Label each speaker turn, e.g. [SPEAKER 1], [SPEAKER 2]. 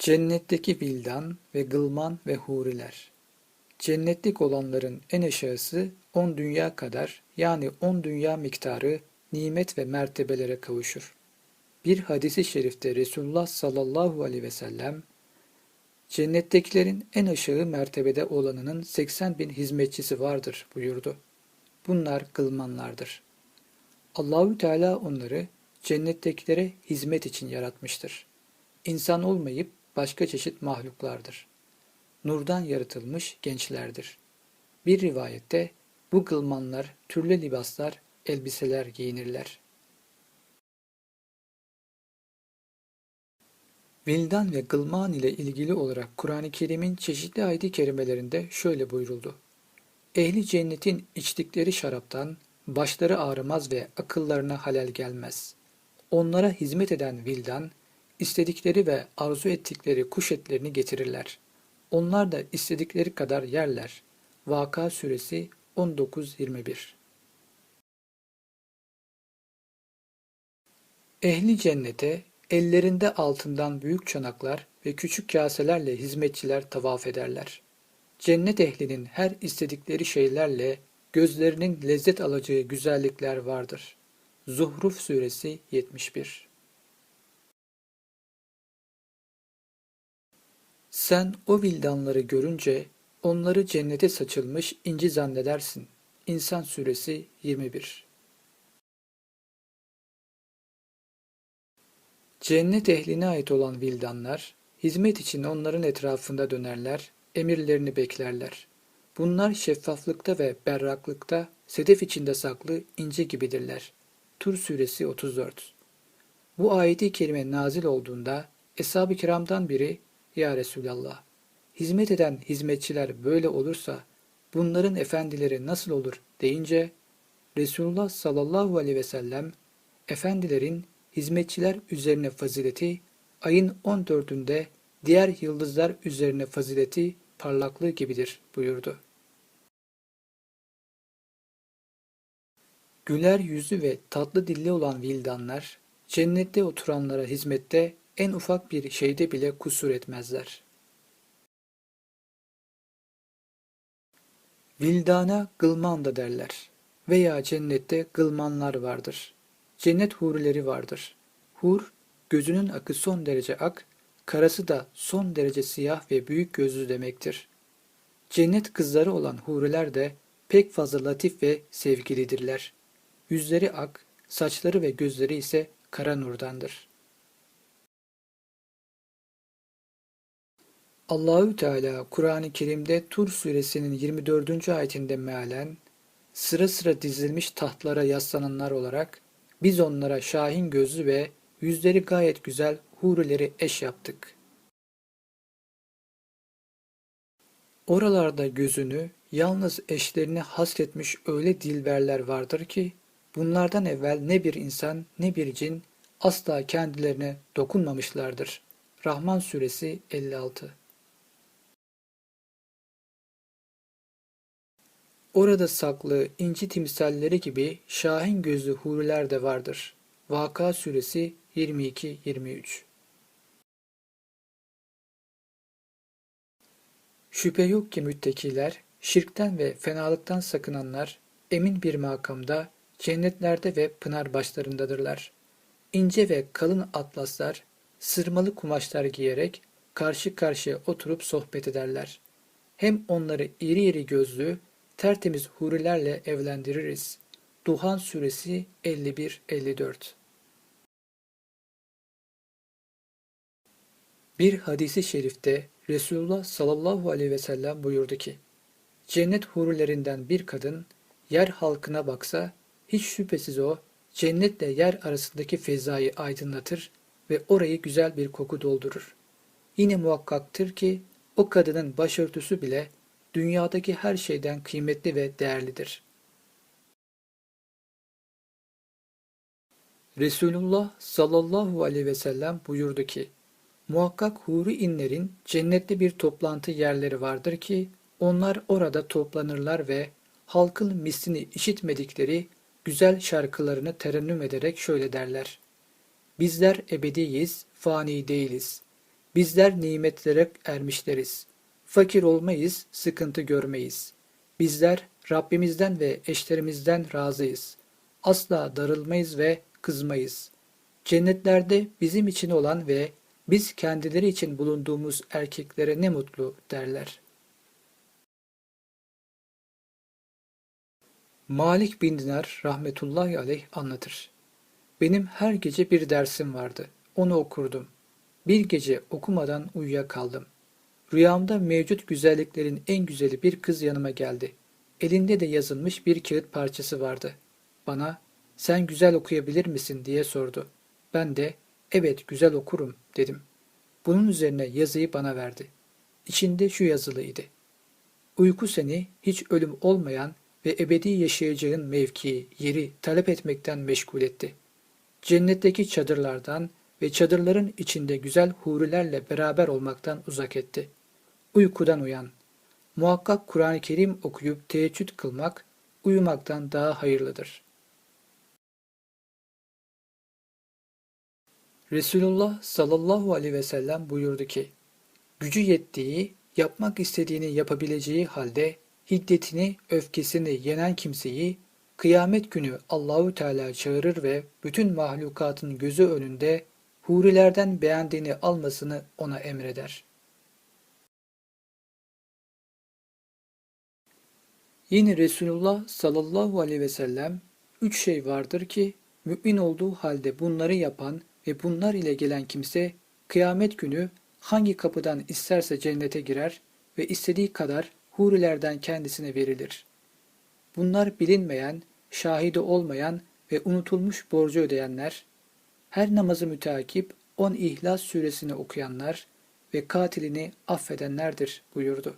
[SPEAKER 1] Cennetteki vildan ve gılman ve huriler. Cennetlik olanların en aşağısı on dünya kadar yani on dünya miktarı nimet ve mertebelere kavuşur. Bir hadisi şerifte Resulullah sallallahu aleyhi ve sellem cennettekilerin en aşağı mertebede olanının 80 bin hizmetçisi vardır buyurdu. Bunlar kılmanlardır. Allahü Teala onları cennettekilere hizmet için yaratmıştır. İnsan olmayıp başka çeşit mahluklardır. Nurdan yaratılmış gençlerdir. Bir rivayette bu gılmanlar türlü libaslar, elbiseler giyinirler. Vildan ve gılman ile ilgili olarak Kur'an-ı Kerim'in çeşitli ayet-i kerimelerinde şöyle buyuruldu. Ehli cennetin içtikleri şaraptan başları ağrımaz ve akıllarına halel gelmez. Onlara hizmet eden vildan, istedikleri ve arzu ettikleri kuş etlerini getirirler. Onlar da istedikleri kadar yerler. Vaka suresi 19-21 Ehli cennete ellerinde altından büyük çanaklar ve küçük kaselerle hizmetçiler tavaf ederler. Cennet ehlinin her istedikleri şeylerle gözlerinin lezzet alacağı güzellikler vardır. Zuhruf suresi 71 Sen o vildanları görünce onları cennete saçılmış inci zannedersin. İnsan suresi 21 Cennet ehline ait olan vildanlar, hizmet için onların etrafında dönerler, emirlerini beklerler. Bunlar şeffaflıkta ve berraklıkta sedef içinde saklı ince gibidirler. Tur suresi 34 Bu ayeti kerime nazil olduğunda Eshab-ı kiramdan biri ya Resulallah, hizmet eden hizmetçiler böyle olursa bunların efendileri nasıl olur deyince Resulullah sallallahu aleyhi ve sellem efendilerin hizmetçiler üzerine fazileti ayın 14'ünde diğer yıldızlar üzerine fazileti parlaklığı gibidir buyurdu. Güler yüzü ve tatlı dilli olan vildanlar cennette oturanlara hizmette en ufak bir şeyde bile kusur etmezler. Vildana gılman da derler veya cennette gılmanlar vardır. Cennet hurileri vardır. Hur, gözünün akı son derece ak, karası da son derece siyah ve büyük gözlü demektir. Cennet kızları olan huriler de pek fazla latif ve sevgilidirler. Yüzleri ak, saçları ve gözleri ise kara nurdandır. Allahü Teala Kur'an-ı Kerim'de Tur suresinin 24. ayetinde mealen sıra sıra dizilmiş tahtlara yaslananlar olarak biz onlara şahin gözlü ve yüzleri gayet güzel hurileri eş yaptık. Oralarda gözünü yalnız eşlerini hasretmiş öyle dilberler vardır ki bunlardan evvel ne bir insan ne bir cin asla kendilerine dokunmamışlardır. Rahman suresi 56 Orada saklı inci timsalleri gibi şahin gözlü huriler de vardır. Vaka suresi 22-23 Şüphe yok ki müttakiler, şirkten ve fenalıktan sakınanlar, emin bir makamda, cennetlerde ve pınar başlarındadırlar. İnce ve kalın atlaslar, sırmalı kumaşlar giyerek karşı karşıya oturup sohbet ederler. Hem onları iri iri gözlü, tertemiz hurilerle evlendiririz. Duhan Suresi 51-54 Bir hadisi şerifte Resulullah sallallahu aleyhi ve sellem buyurdu ki, Cennet hurilerinden bir kadın yer halkına baksa, hiç şüphesiz o, cennetle yer arasındaki fezayı aydınlatır ve orayı güzel bir koku doldurur. Yine muhakkaktır ki, o kadının başörtüsü bile dünyadaki her şeyden kıymetli ve değerlidir. Resulullah sallallahu aleyhi ve sellem buyurdu ki, Muhakkak huri inlerin cennette bir toplantı yerleri vardır ki, onlar orada toplanırlar ve halkın mislini işitmedikleri güzel şarkılarını terennüm ederek şöyle derler. Bizler ebediyiz, fani değiliz. Bizler nimetlere ermişleriz. Fakir olmayız, sıkıntı görmeyiz. Bizler Rabbimizden ve eşlerimizden razıyız. Asla darılmayız ve kızmayız. Cennetlerde bizim için olan ve biz kendileri için bulunduğumuz erkeklere ne mutlu derler. Malik bin Dinar rahmetullahi aleyh anlatır. Benim her gece bir dersim vardı. Onu okurdum. Bir gece okumadan uyuyakaldım. Rüyamda mevcut güzelliklerin en güzeli bir kız yanıma geldi. Elinde de yazılmış bir kağıt parçası vardı. Bana, sen güzel okuyabilir misin diye sordu. Ben de, evet güzel okurum dedim. Bunun üzerine yazıyı bana verdi. İçinde şu yazılıydı. Uyku seni hiç ölüm olmayan ve ebedi yaşayacağın mevkii, yeri talep etmekten meşgul etti. Cennetteki çadırlardan ve çadırların içinde güzel hurilerle beraber olmaktan uzak etti. Uykudan uyan. Muhakkak Kur'an-ı Kerim okuyup teheccüd kılmak, uyumaktan daha hayırlıdır. Resulullah sallallahu aleyhi ve sellem buyurdu ki, gücü yettiği, yapmak istediğini yapabileceği halde hiddetini, öfkesini yenen kimseyi kıyamet günü Allahü Teala çağırır ve bütün mahlukatın gözü önünde hurilerden beğendiğini almasını ona emreder. Yine Resulullah sallallahu aleyhi ve sellem üç şey vardır ki mümin olduğu halde bunları yapan ve bunlar ile gelen kimse kıyamet günü hangi kapıdan isterse cennete girer ve istediği kadar hurilerden kendisine verilir. Bunlar bilinmeyen, şahidi olmayan ve unutulmuş borcu ödeyenler, her namazı müteakip on İhlas suresini okuyanlar ve katilini affedenlerdir buyurdu.